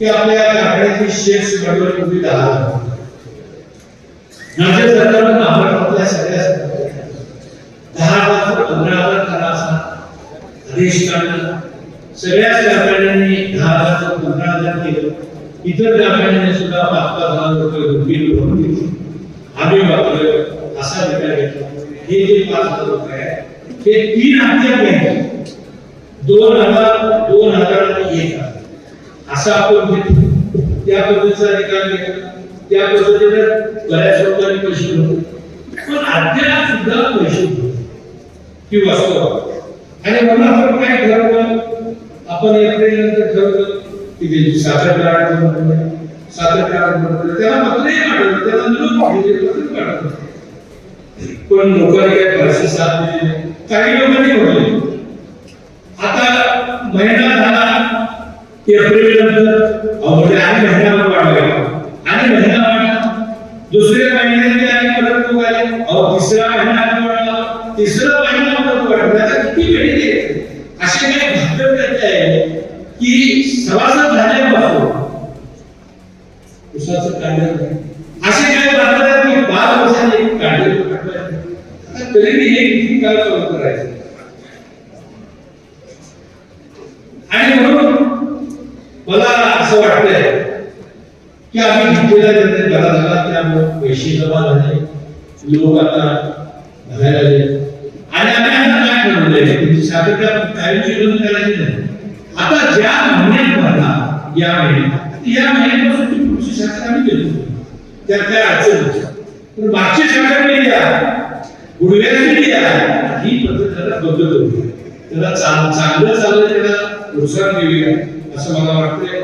की आपल्या कारखान्याची शेअर्स भांडवल दहा हजार होतं. राज्य सरकारनं महाराष्ट्रातल्या सगळ्या दहा लाख पंधरा हजार करा असा आदेश काढला. सगळ्या कारखान्यांनी दहा लाख पंधरा हजार केलं. इतर कारखान्यांनी सुद्धा पाच पाच हजार रुपये बिल भरून घेतले आम्ही वापरलं असा विचार घेतला. हे जे पाच हजार रुपये आहे ते तीन हप्त्यात घ्यायचे दोन हजार दोन हजार आणि एक हजार असं आपण त्या पद्धतीचा निकाल घेतला त्या पद्धतीने बऱ्याच लोकांनी पैसे पण अद्याप सुद्धा पैसे भरले ही वास्तव आणि म्हणून आपण काय ठरवलं? आपण एप्रिल नंतर ठरवलं की त्यांची साखर करार बनवलं साखर करार बनवलं त्याला पत्रही पाठवलं त्याला निरोप पाठवले पत्र पाठवलं पण लोकांनी काय पैसे साथ दिले काही लोकांनी म्हणले आता महिना एप्रिल नंतर आणि महिनाभर वाढला. आणि महिना वाढला. दुसऱ्या महिन्यात आणि परत लोक आले. अहो तिसरा महिना आणि वाढला. तिसरा महिना परत वाढला. आता किती वेळ येते असे काही भाकड करत आहे की सभासद झाल्यापासून उसाचं काढलं असे काही वाटतात की पाच वर्षांनी एक काढलं तरी मी हे किती काळ चालू करायचं आणि म्हणून मला असं वाटतंय की आम्ही घेतलेला निर्णय बरा झाला त्यामुळे पैसे जमा झाले लोक आता भरायला आणि आम्ही आता काय ठरवलंय की म्हणजे सातत्या कायमची करायची नाही. आता ज्या महिन्यात भरला या महिन्यात. या महिन्यापासून ती पुढची शाखा आम्ही गेलो त्यात काय अडचण पण मागची शाखा केली गुडघ्याची केली ही पद्धत त्याला बदल. होती त्याला चांगलं चांगलं चाललं त्याला प्रोत्साहन आहे असं मला वाटतंय